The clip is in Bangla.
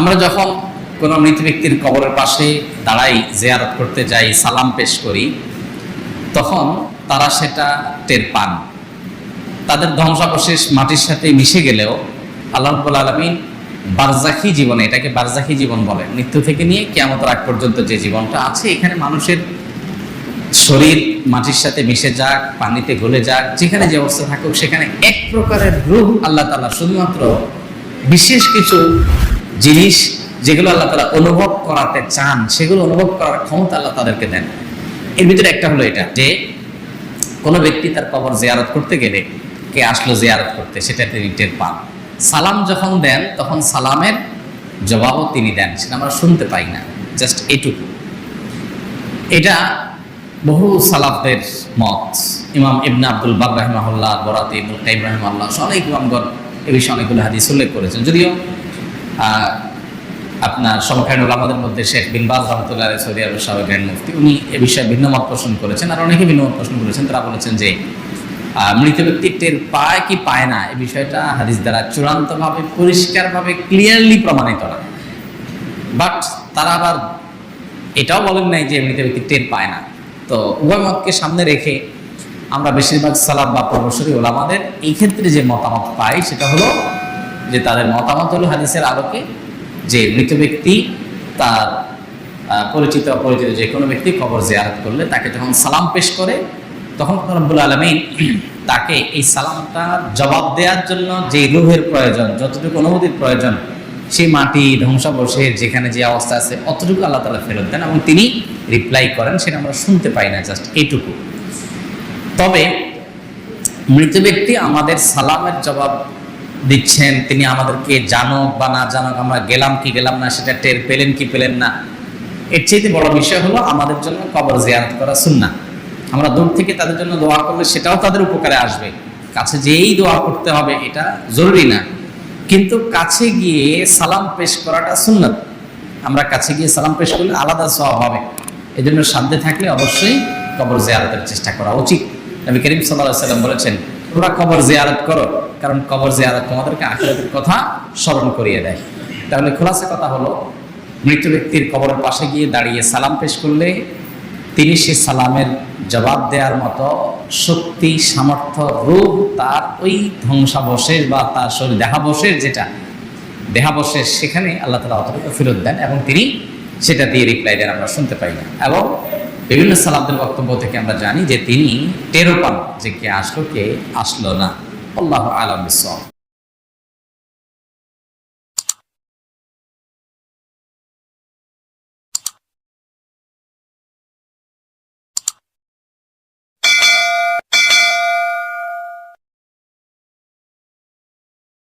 আমরা যখন কোনো মৃত ব্যক্তির কবরের পাশে দাঁড়াই, জেয়ারত করতে যাই, সালাম পেশ করি, তখন তারা সেটা টের পান। তাদের ধ্বংসাবশেষ মাটির সাথে মিশে গেলেও আল্লাহ আলমিন বারজাখি জীবনে, এটাকে বারজাখি জীবন বলে, মৃত্যু থেকে নিয়ে কেমন রাগ পর্যন্ত যে জীবনটা আছে, এখানে মানুষের শরীর মাটির সাথে মিশে যাক, পানিতে গলে যাক, যেখানে যে অবস্থা থাকুক, সেখানে এক প্রকারের রূহ আল্লাহ তালা শুধুমাত্র বিশেষ কিছু জিনিস যেগুলো আল্লাহ তালা অনুভব করাতে চান, সেগুলো অনুভব করার ক্ষমতা আল্লাহ তাদেরকে দেন। এর ভিতরে একটা হলো এটা যে, কোনো ব্যক্তি তার কবর জিয়ারত করতে গেলে কে আসলো জিয়ারত করতে, সেটা তিনি টের পান। সালাম যখন দেন, তখন সালামের জবাবও তিনি দেন, সেটা আমরা শুনতে পাই না, জাস্ট এটুকু। এটা বহু সালাফদের মত। ইমাম ইবনা আব্দুল বাব রাহিমাহুল্লাহ, বরাতে ইবুল কাইম রাহিমাল্লাহ অনেক ইমামগণ এ বিষয়ে অনেকগুলো হাদিস উল্লেখ করেছেন। যদিও আপনার সমকালীন ওলামাদের মধ্যে শেখ বিন বাজ রহমতুল্লাহ সৌদি আরব সাহেব গ্র্যান্ড মুফতি, উনি এ বিষয়ে ভিন্ন মত পোষণ করেছেন আর অনেকে ভিন্ন মত পোষণ করেছেন। তারা বলেছেন যে মৃত ব্যক্তি টের পায় কি পায় না এই বিষয়টা হাদিস দ্বারা চূড়ান্তভাবে, পরিষ্কারভাবে ক্লিয়ারলি প্রমাণিত না। বাট তারা আবার এটাও বলেন নাই যে মৃত ব্যক্তি টের পায় না। তো উভয় মতকে সামনে রেখে আমরা বেশিরভাগ সালাম বা প্রবসরী ওলামাদের এই ক্ষেত্রে যে মতামত পাই সেটা হলো যে তাদের মতামত হলো হাদিসের আলোকে, যে মৃত ব্যক্তি তার পরিচিত, অপরিচিত যে কোনো ব্যক্তি কবর জিয়ারত করলে তাকে যখন সালাম পেশ করে, তখন রব্বুল আলমিন তাকে এই সালামটা জবাব দেওয়ার জন্য যে রুহের প্রয়োজন, যতটুকু অনুভূতির প্রয়োজন, সেই মাটি ধ্বংসাবশেষ যেখানে যে অবস্থা আছে, অতটুকু আল্লাহ তালা ফেরত দেন এবং তিনি রিপ্লাই করেন, সেটা আমরা শুনতে পাই না জাস্ট এইটুকু তবে মৃত ব্যক্তি আমাদের সালামের জবাব দিচ্ছেন, তিনি আমাদেরকে জানুক বা না জানুক আমরা গেলাম কি গেলাম না, সেটা টের পেলেন কি পেলেন না। এর চাইতে বড় বিষয় হলো আমাদের জন্য কবর জিয়ারত করা সুন্না আমরা দূর থেকে তাদের জন্য দোয়া করলে সেটাও তাদের উপকারে আসবে। কাছে যেই দোয়া করতে হবে, এটা জরুরি না। কিন্তু কাছে গিয়ে সালাম পেশ করাটা সুন্নাত আমরা কাছে গিয়ে সালাম পেশ করলে আলাদা সওয়াব হবে। এই জন্য সাধ্যে থাকলে অবশ্যই কবর জিয়ারতের চেষ্টা করা উচিত। নবী করিম সাল্লাহ সাল্লাম বলেছেন, তোমরা কবর জিয়ারত করো কারণ কবর জিয়ারত তোমাদেরকে আখিরাতের কথা স্মরণ করিয়ে দেয়। তাহলে খোলাসা কথা হলো, মৃত ব্যক্তির কবরের পাশে গিয়ে দাঁড়িয়ে সালাম পেশ করলে তিনি সে সালামের জবাব দেওয়ার মতো শক্তি, সামর্থ্য, রূপ তার ওই ধ্বংসাবশেষ বা তার শরীর দেহাবশেষ যেটা, দেহাবশেষ সেখানে আল্লাহ তালা অতটুকু ফেরত দেন এবং তিনি সেটা দিয়ে রিপ্লাই দেন, আমরা শুনতে পাই না। এবং বিভিন্ন সালামদের বক্তব্য থেকে আমরা জানি যে তিনি টেরো পান যে কে আসলো কে আসলো না। আল্লাহ আলম